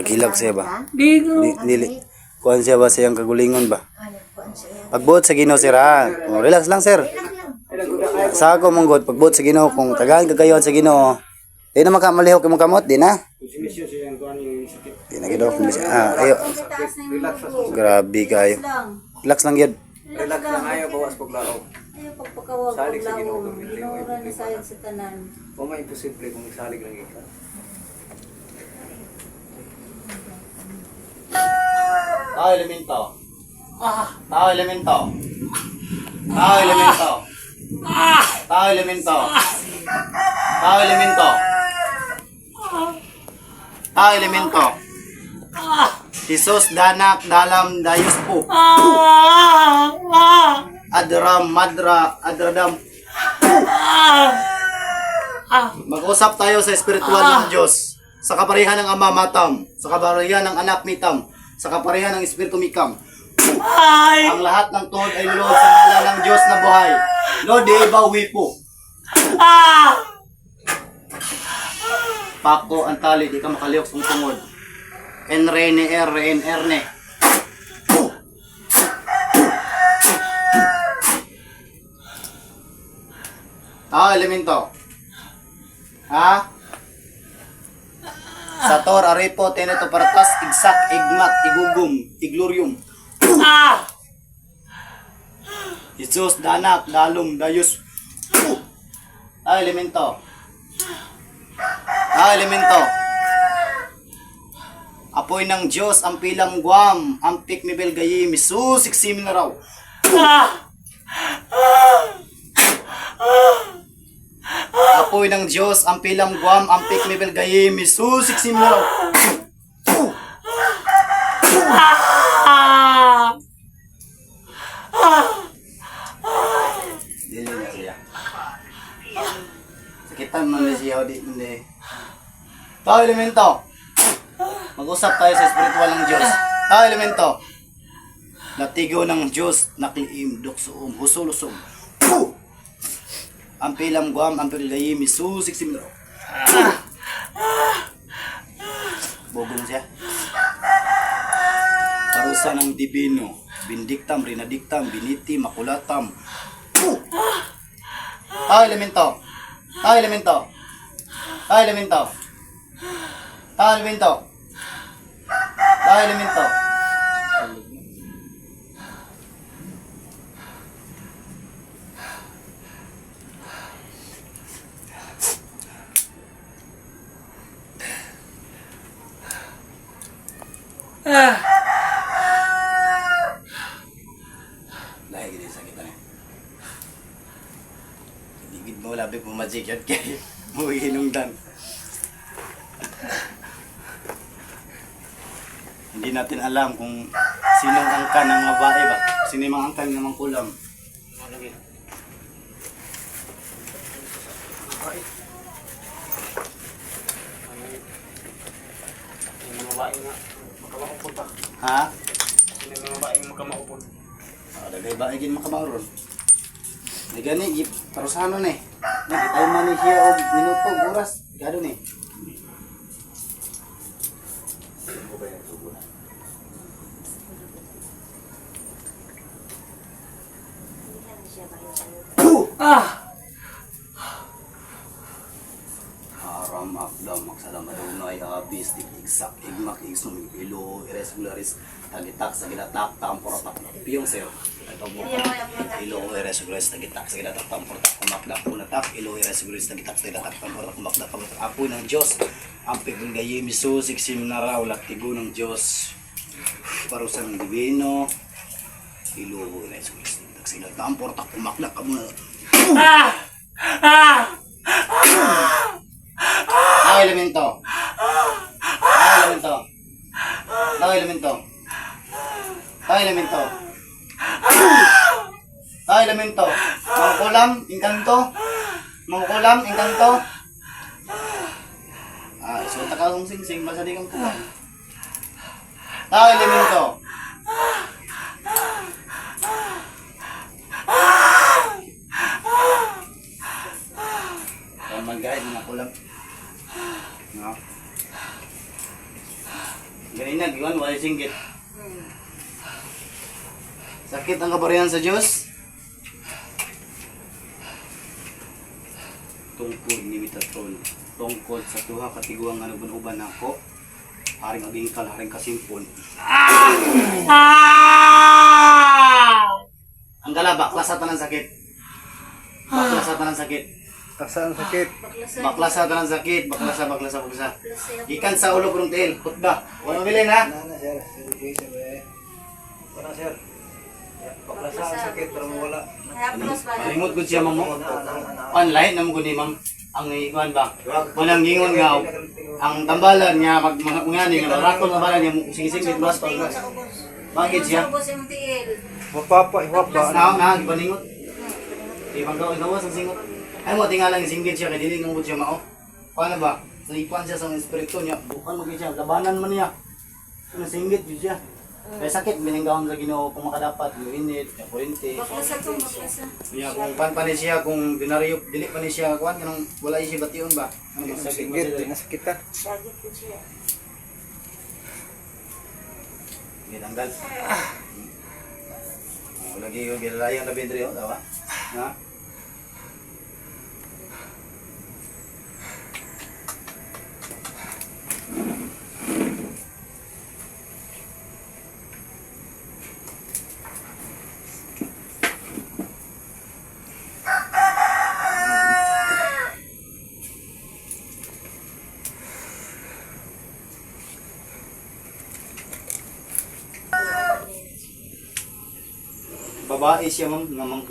Naghilag siya ba? Di ko. Di, dili. Kuhan siya ba siyang kagulingon ba? Pagbuot sa Ginoo sir ha. Oh, relax lang sir. Sa ako mong god pagbuot sa Ginoo kung tagahan ka kayo sa Ginoo. Di na makamalihok yung kamot, di na. Di na gid ako. Ah, ayo. Grabe kayo. Relax lang yun. Relax lang ayaw bawas paglaro. Ayaw pagpakawag Salig sa Ginoo, na sayang sa tanan. Kung may imposible kung isalig lang ikaw. Tao elemento. Tao elemento. Tao elemento. Tao elemento. Tao elemento. Tao elemento. Jesus danak dalam dayus po. Adram madra adradam. Mag-usap tayo sa espiritual ng Diyos. Sa kaparihan ng Ama Matam. Sa kaparihan ng Anak Mitam. Sa kaparihan ng Espiritu Mikam. Ang lahat ng tuhod ay lulod sa ngalan ng Diyos na buhay. Lord, di ibawi po. Pako ang tali, di ka makaliyok sa tungod. Enre ni er, en erne. Ah, elemento. Ha? Sator, arepo, teneto, paratas, igsak, igmat, igugum, iglorium. Jesus, danak, dalum, dayus. Ah, elemento. Ah, elemento. Apoy ng Diyos, ang pilang guam, ang pikmibel gayim, susik simin na raw. Apoy ng Diyos, ang pilang guam, ang pikmibel gayim, susik simin na raw. Dili na siya. Sakitan man na siya, di hindi. Tao elemento. Mag-usap tayo sa spiritual ng Diyos. Tao elemento. Natigo ng Diyos, nakliim, duksoom, husulusom. Puh! Ang pilam guam, ang pilayim, isusik simro. Bogo na siya. Parusa ng divino, bindiktam, rinadiktam, biniti, makulatam. Tao elemento. Tao elemento. Tao elemento. Tao elemento. Tao elemento. Lahi gini sakit na. Ligid mo labi mo magic yun kay mo hinungdan. Hindi natin alam kung sino ang angkan ng babae ba? Sino yung angkan ng mga kulam? Yung mga babae nga, makamaupon pa. Ha? Yung mga babae makamaupon. Ah, dagay makamaron? Di gani gip parusahan ni. Nagitay man ni siya og minuto oras. Gado ni. Aram akdam maksalam adunay abis tiksak igmak igsum ilo irregularis tagitak sa gilatak tamporotak piyong sir ito mo ilo irregularis tagitak sa gilatak tamporotak kumakdak punatak ilo irregularis tagitak sa gilatak tamporotak kumakdak kumakdak apoy ng Diyos ang pigong gayim iso siksim na raw laktigo ng Diyos parusan ng divino. Ilo irregularis tagitak sa gilatak tamporotak kumakdak kamuna Ang elemento. Ang elemento. Ang elemento. Ang elemento. Ang elemento. Mangkulam, inkanto. Mangkulam, inkanto. Ah, so takakong sing-sing, basta di kang kulang. Ang elemento. Ang mag-guide, mga kulam. No? giwan wala singgit. Sakit ang kabarihan sa Diyos. Tungkod ni Mitatron. Tungkod sa tuha katiguang nga nagbunuban nako. Haring agingkal, haring kasimpon. Ang gala, bakla sa tanang sakit. Bakla sa tanang sakit. Asa ang sakit? Baklasan. Bakla sa tanang sakit. Bakla sa, bakla sa, bakla sa. Ikan sa ulo kurong tail. Kutba. Walang bilin ha. Nana sir, sir, sir, eh. Wala sir. Bakla sa ang sakit pero wala. Malimot ko siya mamo. Online naman ko ni ma'am. Ang ikuan ba? Walang gingon nga. Ang tambalan niya, pag mga ngani, nga rakol na balan niya, sige-sige, mas pag Bakit siya? Mapapa, iwap ba? Na, na, ibaningot. Di bang gawin gawas ang singot. Ay mo, tingala ng singgit siya, kaya dili ng siya mao. Paano ba? Nalipan siya sa espiritu niya. Bukan mo siya, labanan man niya. Ang singgit yun siya. Kaya sakit, binigawam sa ginoo kung makadapat, yung init, yung kurente. Baklasan to, baklasan. Niya kung pan pa ni siya kung dinaryo dili pa ni siya kuan kanang wala siya bation ba. Ano Sakit, sakit sakit, nasakitan. Dagit ko siya. Ginanggal. Oh, lagi yung gilalayang na bendri oh, dawa. Ha? babae siya ma'am, namang